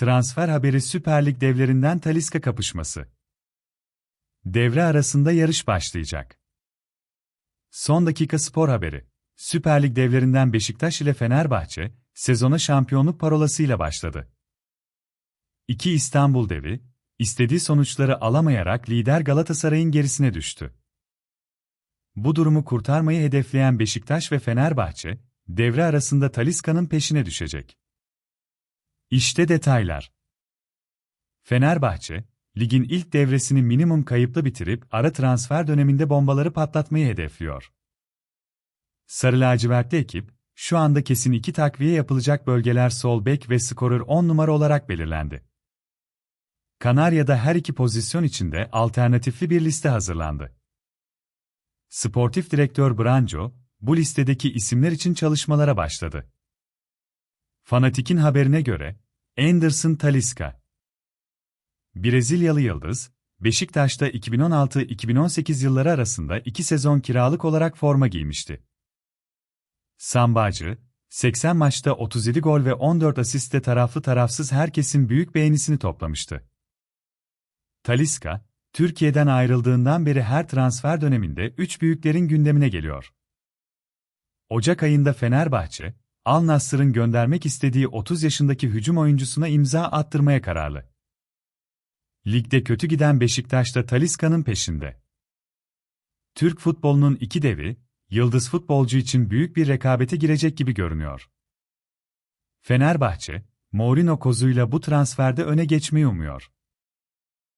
Transfer haberi Süper Lig devlerinden Taliska kapışması. Devre arasında yarış başlayacak. Son dakika spor haberi. Süper Lig devlerinden Beşiktaş ile Fenerbahçe, sezona şampiyonluk parolasıyla başladı. İki İstanbul devi, istediği sonuçları alamayarak lider Galatasaray'ın gerisine düştü. Bu durumu kurtarmayı hedefleyen Beşiktaş ve Fenerbahçe, devre arasında Taliska'nın peşine düşecek. İşte detaylar. Fenerbahçe, ligin ilk devresini minimum kayıplı bitirip ara transfer döneminde bombaları patlatmayı hedefliyor. Sarı lacivertli ekip, şu anda kesin iki takviye yapılacak bölgeler sol bek ve skorer 10 numara olarak belirlendi. Kanarya'da her iki pozisyon içinde alternatifli bir liste hazırlandı. Sportif direktör Branco, bu listedeki isimler için çalışmalara başladı. Fanatik'in haberine göre, Anderson Talisca Brezilyalı Yıldız, Beşiktaş'ta 2016-2018 yılları arasında iki sezon kiralık olarak forma giymişti. Sambacı, 80 maçta 37 gol ve 14 asiste taraflı tarafsız herkesin büyük beğenisini toplamıştı. Talisca, Türkiye'den ayrıldığından beri her transfer döneminde üç büyüklerin gündemine geliyor. Ocak ayında Fenerbahçe, Al Nassr'ın göndermek istediği 30 yaşındaki hücum oyuncusuna imza attırmaya kararlı. Ligde kötü giden Beşiktaş da Talisca'nın peşinde. Türk futbolunun iki devi, yıldız futbolcu için büyük bir rekabete girecek gibi görünüyor. Fenerbahçe, Mourinho kozuyla bu transferde öne geçmeyi umuyor.